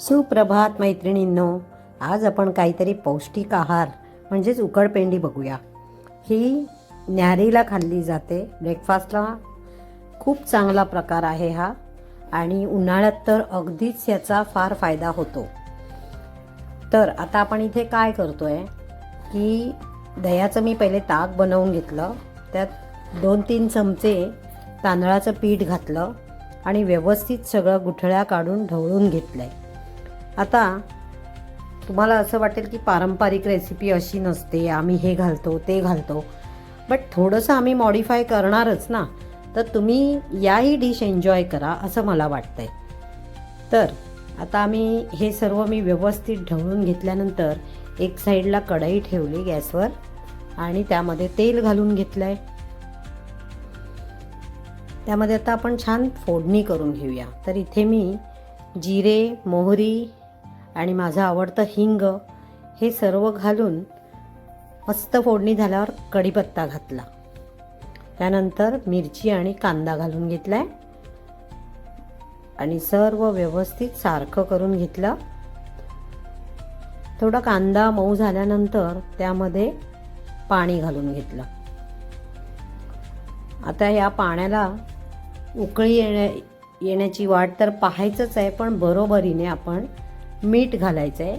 सुप्रभात मैत्रिणींनो आज आपण काहीतरी पौष्टिक आहार म्हणजेच उकडपेंडी बघूया. ही न्यारीला खाल्ली जाते. ब्रेकफास्टला खूप चांगला प्रकार आहे हा आणि उन्हाळ्यात तर अगदीच याचा फार फायदा होतो. तर आता आपण इथे काय करतो आहे की दह्याचं मी पहिले ताक बनवून घेतलं. त्यात दोन तीन चमचे तांदळाचं पीठ घातलं आणि व्यवस्थित सगळं गुठळ्या काढून ढवळून घेतलं आहे आता तुम्हाला असं वाटेल की पारंपरिक रेसिपी अशी नसते आम्ही हे घालतो ते घालतो. बट थोडंसं आम्ही मॉडीफाय करणारच ना. तर तुम्ही याही डिश एन्जॉय करा असं मला वाटतंय. तर आता आम्ही हे सर्व मी व्यवस्थित ढवळून घेतल्यानंतर एक साईडला कढई ठेवली गॅसवर आणि त्यामध्ये तेल घालून घेतलं आहे त्यामध्ये आता आपण छान फोडणी करून घेऊया. तर इथे मी जिरे मोहरी आणि माझं आवडतं हिंग हे सर्व घालून मस्त फोडणी झाल्यावर कढीपत्ता घातला. त्यानंतर मिरची आणि कांदा घालून घेतलाय. आणि सर्व व्यवस्थित सारखं करून घेतलं. थोडा कांदा मऊ झाल्यानंतर त्यामध्ये पाणी घालून घेतलं. आता या पाण्याला उकळी येण्या येण्याची वाट तर पाहायचंच आहे पण बरोबरीने आपण मीठ घालायचं आहे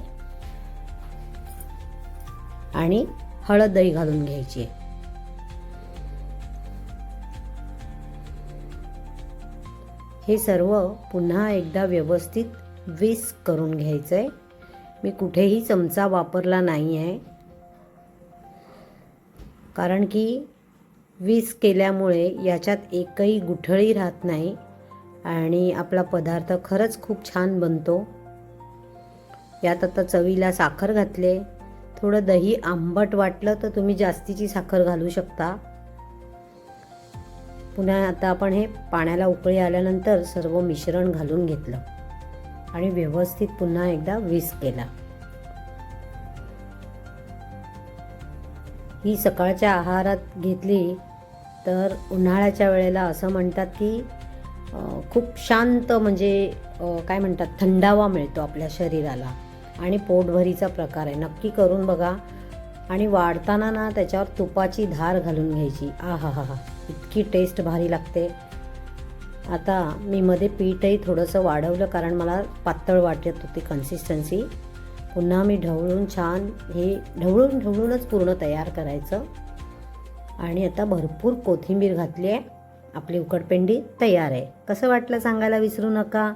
आणि हळद दही घालून घ्यायची आहे. हे सर्व पुन्हा एकदा व्यवस्थित विस्क करून घ्यायचं आहे मी कुठेही चमचा वापरला नाही आहे कारण की वीस केल्यामुळे याच्यात एकही गुठळी राहत नाही आणि आपला पदार्थ खरंच खूप छान बनतो. यात आता चवीला साखर घातले. थोडं दही आंबट वाटलं तर तुम्ही जास्तीची साखर घालू शकता. पुन्हा आता आपण हे पाण्याला उकळी आल्यानंतर सर्व मिश्रण घालून घेतलं. आणि व्यवस्थित पुन्हा एकदा विस केला. ही सकाळच्या आहारात घेतली तर उन्हाळ्याच्या वेळेला असं म्हणतात की खूप शांत म्हणजे काय म्हणतात थंडावा मिळतो आपल्या शरीराला. आणि पोटभरीचा प्रकार आहे. नक्की करून बघा. आणि वाढताना ना त्याच्यावर तुपाची धार घालून घ्यायची. आ हा हा हा इतकी टेस्ट भारी लागते. आता मी मध्ये पीठही थोडंसं वाढवलं कारण मला पातळ वाटत होती कन्सिस्टन्सी पुन्हा मी ढवळून छान हे ढवळून ढवळूनच पूर्ण तयार करायचं. आणि आता भरपूर कोथिंबीर घातली आहे. आपली उकडपेंडी तयार आहे. कसं वाटलं सांगायला विसरू नका.